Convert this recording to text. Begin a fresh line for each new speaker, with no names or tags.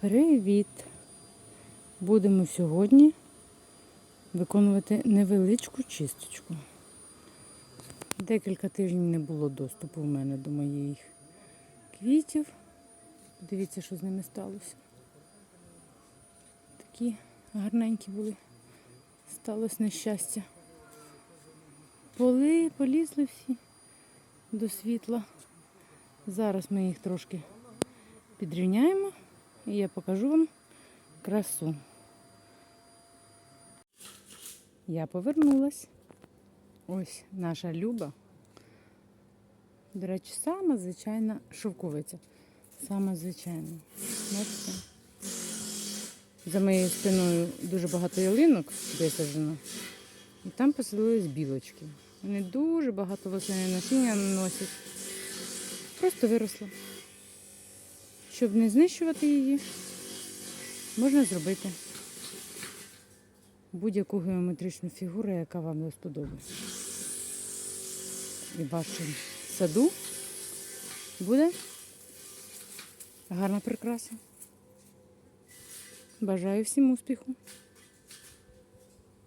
Привіт! Будемо сьогодні виконувати невеличку чисточку. Декілька тижнів не було доступу в мене до моїх квітів. Подивіться, що з ними сталося. Такі гарненькі були. Сталося нещастя. Поли полізли всі до світла. Зараз ми їх трошки підрівняємо і я покажу вам красу. Я повернулась. Ось наша Люба. До речі, сама звичайна шовковиця. Сама звичайна. Бачите? За моєю спиною дуже багато ялинок висаджено. І там поселились білочки. Вони дуже багато восени насіння носять. Просто виросла. Щоб не знищувати її, можна зробити будь-яку геометричну фігуру, яка вам не сподобається. І в вашому саду буде гарна прикраса. Бажаю всім успіху!